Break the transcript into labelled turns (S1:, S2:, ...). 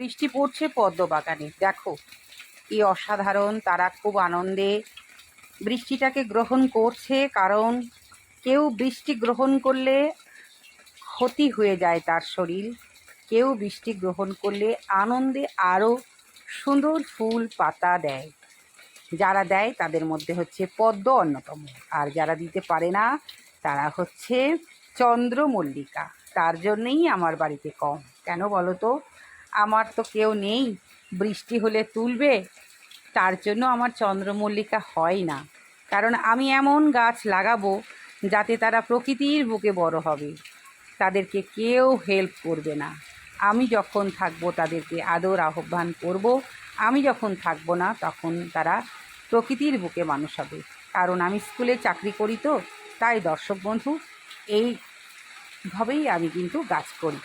S1: বৃষ্টি পড়ছে পদ্ম বাগানে দেখো, কি অসাধারণ, তারা খুব আনন্দে বৃষ্টিটাকে গ্রহণ করছে, কারণ কেউ বৃষ্টি গ্রহণ করলে ক্ষতি হয়ে যায় তার শরীর। কেউ বৃষ্টি গ্রহণ করলে আনন্দে আরও সুন্দর ফুল, পাতা দেয়। যারা দেয়, তাদের মধ্যে হচ্ছে পদ্ম অন্যতম। আর যারা দিতে পারে না, তারা হচ্ছে চন্দ্রমল্লিকা। তার জন্যেই আমার বাড়িতে কম। কেন বলো তো? আমার তো কেউ নেই, বৃষ্টি হলে তুলবে, তার জন্য আমার চন্দ্রমল্লিকা হয় না। কারণ আমি এমন গাছ লাগাবো যাতে তারা প্রকৃতির বুকে বড় হবে। তাদেরকে কেউ হেল্প করবে না। আমি যখন থাকব তাদেরকে আদর আহ্বান করব। আমি যখন থাকব না তখন তারা প্রকৃতির বুকে মানুষ হবে। কারণ আমি স্কুলে চাকরি করি তো, তাই দর্শক বন্ধু, এইভাবেই আমি কিন্তু গাছ করি।